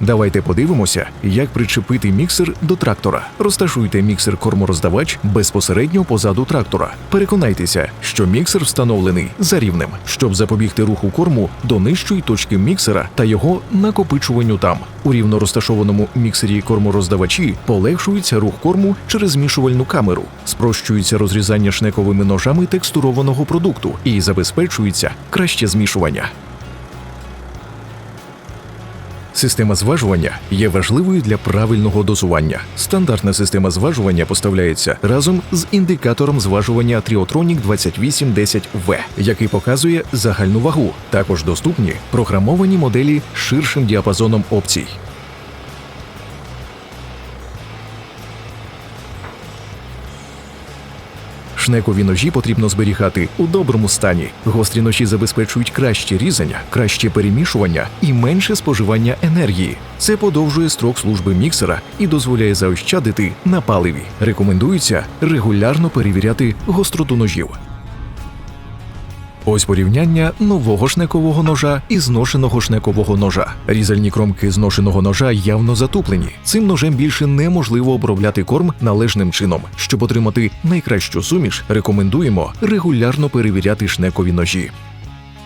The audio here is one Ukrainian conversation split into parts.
Давайте подивимося, як причепити міксер до трактора. Розташуйте міксер кормороздавач безпосередньо позаду трактора. Переконайтеся, що міксер встановлений за рівнем, щоб запобігти руху корму до нижчої точки міксера та його накопичуванню там. У рівно розташованому міксері кормороздавачі полегшується рух корму через змішувальну камеру, спрощується розрізання шнековими ножами текстурованого продукту і забезпечується краще змішування. Система зважування є важливою для правильного дозування. Стандартна система зважування поставляється разом з індикатором зважування Triotronic 2810V, який показує загальну вагу. Також доступні програмовані моделі з ширшим діапазоном опцій. Шнекові ножі потрібно зберігати у доброму стані. Гострі ножі забезпечують краще різання, краще перемішування і менше споживання енергії. Це подовжує строк служби міксера і дозволяє заощадити на паливі. Рекомендується регулярно перевіряти гостроту ножів. Ось порівняння нового шнекового ножа і зношеного шнекового ножа. Різальні кромки зношеного ножа явно затуплені. Цим ножем більше неможливо обробляти корм належним чином. Щоб отримати найкращу суміш, рекомендуємо регулярно перевіряти шнекові ножі.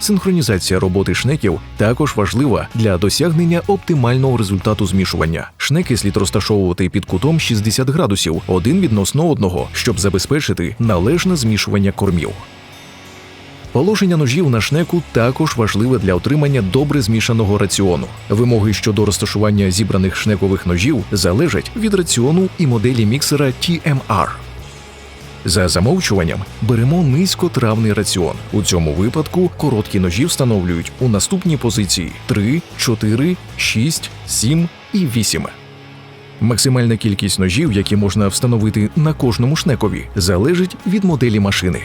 Синхронізація роботи шнеків також важлива для досягнення оптимального результату змішування. Шнеки слід розташовувати під кутом 60 градусів один відносно одного, щоб забезпечити належне змішування кормів. Положення ножів на шнеку також важливе для отримання добре змішаного раціону. Вимоги щодо розташування зібраних шнекових ножів залежать від раціону і моделі міксера TMR. За замовчуванням беремо низькотравний раціон. У цьому випадку короткі ножі встановлюють у наступні позиції 3, 4, 6, 7 і 8. Максимальна кількість ножів, які можна встановити на кожному шнекові, залежить від моделі машини.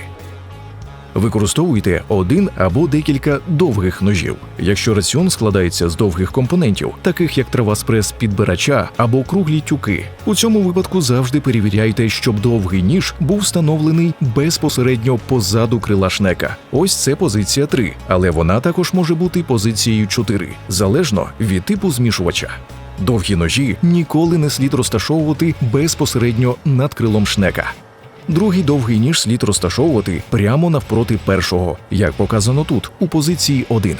Використовуйте один або декілька довгих ножів. Якщо раціон складається з довгих компонентів, таких як траваспрес підбирача або круглі тюки. У цьому випадку завжди перевіряйте, щоб довгий ніж був встановлений безпосередньо позаду крила шнека. Ось це позиція 3, але вона також може бути позицією 4, залежно від типу змішувача. Довгі ножі ніколи не слід розташовувати безпосередньо над крилом шнека. Другий довгий ніж слід розташовувати прямо навпроти першого, як показано тут, у позиції 1.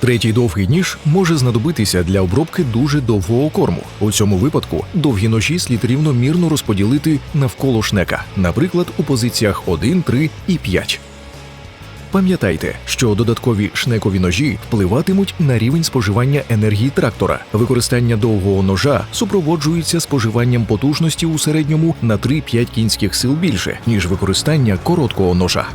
Третій довгий ніж може знадобитися для обробки дуже довгого корму. У цьому випадку довгі ножі слід рівномірно розподілити навколо шнека, наприклад, у позиціях 1, 3 і 5. Пам'ятайте, що додаткові шнекові ножі впливатимуть на рівень споживання енергії трактора. Використання довгого ножа супроводжується споживанням потужності у середньому на 3-5 кінських сил більше, ніж використання короткого ножа.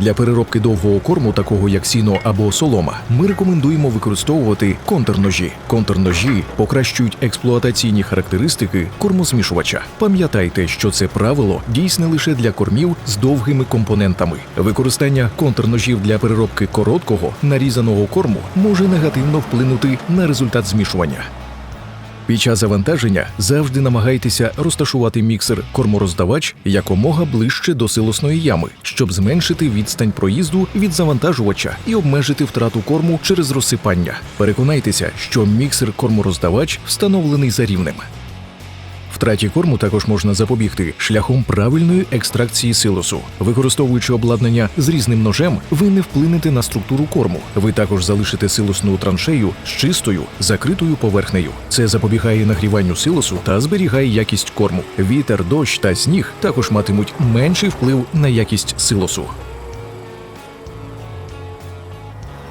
Для переробки довгого корму, такого як сіно або солома, ми рекомендуємо використовувати контрножі. Контрножі покращують експлуатаційні характеристики кормозмішувача. Пам'ятайте, що це правило дійсне лише для кормів з довгими компонентами. Використання контрножів для переробки короткого нарізаного корму може негативно вплинути на результат змішування. Під час завантаження завжди намагайтеся розташувати міксер кормороздавач якомога ближче до силосної ями, щоб зменшити відстань проїзду від завантажувача і обмежити втрату корму через розсипання. Переконайтеся, що міксер кормороздавач встановлений за рівнем. Втраті корму також можна запобігти шляхом правильної екстракції силосу. Використовуючи обладнання з різним ножем, ви не вплинете на структуру корму. Ви також залишите силосну траншею з чистою, закритою поверхнею. Це запобігає нагріванню силосу та зберігає якість корму. Вітер, дощ та сніг також матимуть менший вплив на якість силосу.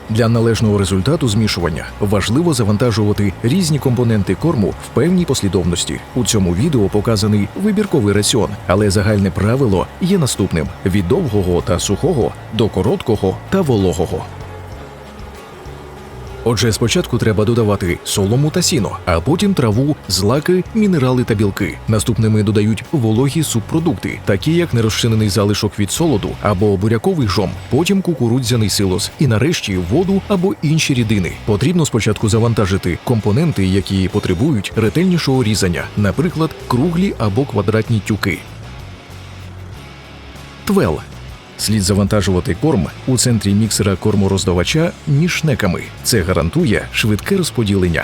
Для належного результату змішування важливо завантажувати різні компоненти корму в певній послідовності. У цьому відео показаний вибірковий раціон, але загальне правило є наступним: від довгого та сухого до короткого та вологого. Отже, спочатку треба додавати солому та сіно, а потім траву, злаки, мінерали та білки. Наступними додають вологі субпродукти, такі як нерозчинений залишок від солоду або буряковий жом, потім кукурудзяний силос і нарешті воду або інші рідини. Потрібно спочатку завантажити компоненти, які потребують ретельнішого різання, наприклад, круглі або квадратні тюки. Твел Слід завантажувати корм у центрі міксера кормороздавача між шнеками. Це гарантує швидке розподілення.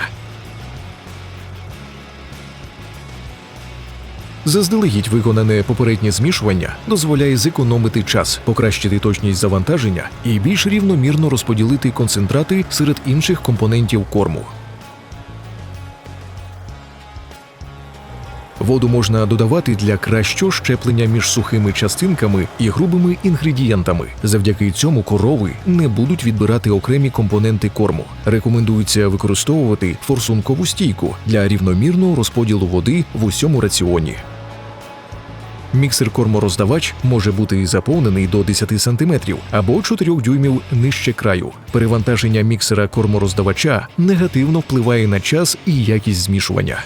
Заздалегідь виконане попереднє змішування дозволяє зекономити час, покращити точність завантаження і більш рівномірно розподілити концентрати серед інших компонентів корму. Воду можна додавати для кращого щеплення між сухими частинками і грубими інгредієнтами. Завдяки цьому корови не будуть відбирати окремі компоненти корму. Рекомендується використовувати форсункову стійку для рівномірного розподілу води в усьому раціоні. Міксер кормороздавач може бути заповнений до 10 см або 4 дюймів нижче краю. Перевантаження міксера кормороздавача негативно впливає на час і якість змішування.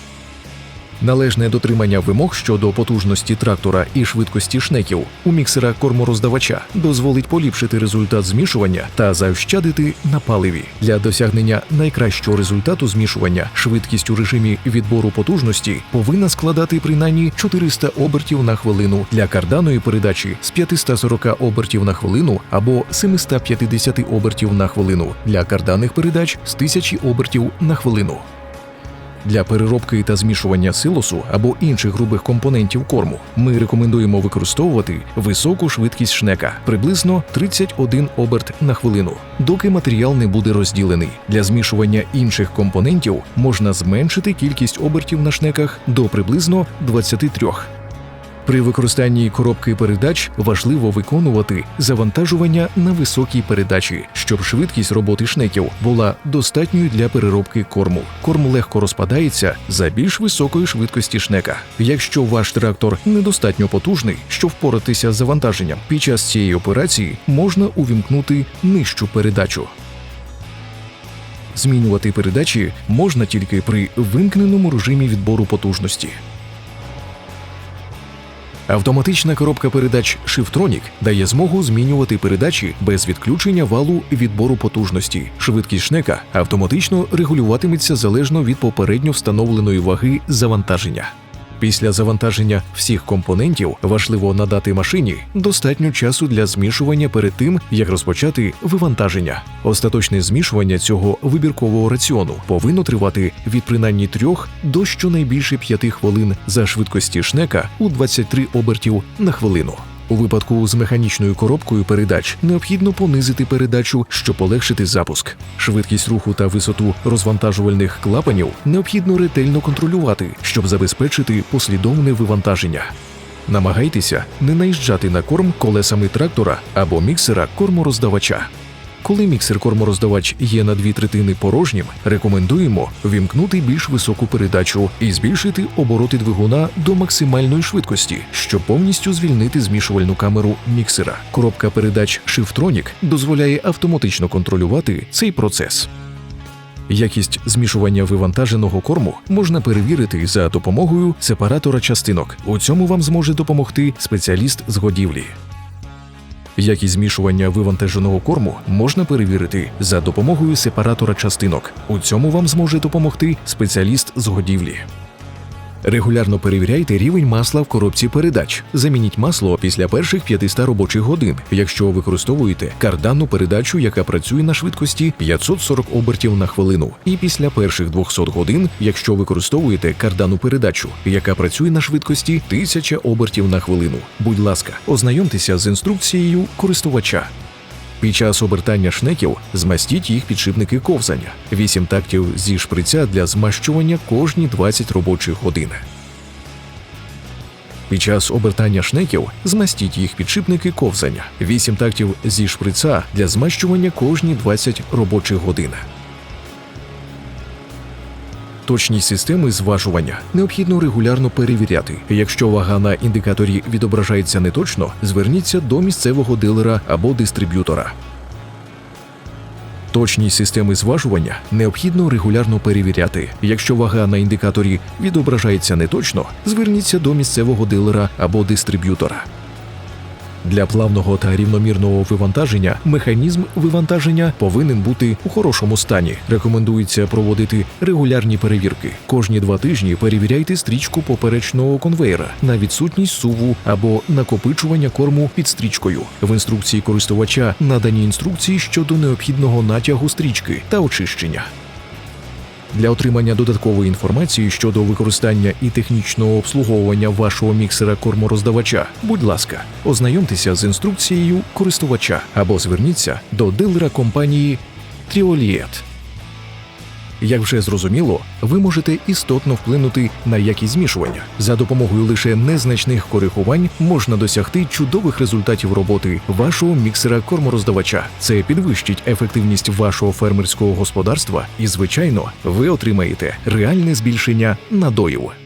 Належне дотримання вимог щодо потужності трактора і швидкості шнеків у міксера кормороздавача дозволить поліпшити результат змішування та заощадити на паливі. Для досягнення найкращого результату змішування швидкість у режимі відбору потужності повинна складати принаймні 400 обертів на хвилину для карданої передачі з 540 обертів на хвилину або 750 обертів на хвилину для карданих передач з 1000 обертів на хвилину. Для переробки та змішування силосу або інших грубих компонентів корму ми рекомендуємо використовувати високу швидкість шнека приблизно 31 оберт на хвилину, доки матеріал не буде розділений. Для змішування інших компонентів можна зменшити кількість обертів на шнеках до приблизно 23. При використанні коробки передач важливо виконувати завантажування на високій передачі, щоб швидкість роботи шнеків була достатньою для переробки корму. Корм легко розпадається за більш високої швидкості шнека. Якщо ваш трактор недостатньо потужний, щоб впоратися з завантаженням, під час цієї операції можна увімкнути нижчу передачу. Змінювати передачі можна тільки при вимкненому режимі відбору потужності. Автоматична коробка передач Shiftronic дає змогу змінювати передачі без відключення валу відбору потужності. Швидкість шнека автоматично регулюватиметься залежно від попередньо встановленої ваги завантаження. Після завантаження всіх компонентів важливо надати машині достатньо часу для змішування перед тим, як розпочати вивантаження. Остаточне змішування цього вибіркового раціону повинно тривати від принаймні 3 до щонайбільше 5 хвилин за швидкості шнека у 23 обертів на хвилину. У випадку з механічною коробкою передач необхідно понизити передачу, щоб полегшити запуск. Швидкість руху та висоту розвантажувальних клапанів необхідно ретельно контролювати, щоб забезпечити послідовне вивантаження. Намагайтеся не наїжджати на корм колесами трактора або міксера кормороздавача. Коли міксер кормороздавач є на дві третини порожнім, рекомендуємо вімкнути більш високу передачу і збільшити обороти двигуна до максимальної швидкості, щоб повністю звільнити змішувальну камеру міксера. Коробка передач Shiftronic дозволяє автоматично контролювати цей процес. Якість змішування вивантаженого корму можна перевірити за допомогою сепаратора частинок. У цьому вам зможе допомогти спеціаліст з годівлі. Якість змішування вивантаженого корму можна перевірити за допомогою сепаратора частинок. У цьому вам зможе допомогти спеціаліст з годівлі. Регулярно перевіряйте рівень масла в коробці передач. Замініть масло після перших 500 робочих годин, якщо використовуєте карданну передачу, яка працює на швидкості 540 обертів на хвилину, і після перших 200 годин, якщо використовуєте кардану передачу, яка працює на швидкості 1000 обертів на хвилину. Будь ласка, ознайомтеся з інструкцією користувача. Під час обертання шнеків змастіть їх підшипники ковзання. 8 тактів зі шприця для змащування кожні 20 робочих годин. Під час обертання шнеків змастіть їх підшипники ковзання. 8 тактів зі шприца для змащування кожні 20 робочих годин. Точність системи зважування необхідно регулярно перевіряти. Якщо вага на індикаторі відображається неточно, зверніться до місцевого дилера або дистриб'ютора. Точність системи зважування необхідно регулярно перевіряти. Якщо вага на індикаторі відображається неточно, зверніться до місцевого дилера або дистриб'ютора. Для плавного та рівномірного вивантаження механізм вивантаження повинен бути у хорошому стані. Рекомендується проводити регулярні перевірки. Кожні два тижні перевіряйте стрічку поперечного конвейера на відсутність суву або накопичування корму під стрічкою. В інструкції користувача надані інструкції щодо необхідного натягу стрічки та очищення. Для отримання додаткової інформації щодо використання і технічного обслуговування вашого міксера кормороздавача, будь ласка, ознайомтеся з інструкцією користувача або зверніться до дилера компанії Тріолієт. Як вже зрозуміло, ви можете істотно вплинути на якість змішування. За допомогою лише незначних коригувань можна досягти чудових результатів роботи вашого міксера кормороздавача. Це підвищить ефективність вашого фермерського господарства, і, звичайно, ви отримаєте реальне збільшення надоїв.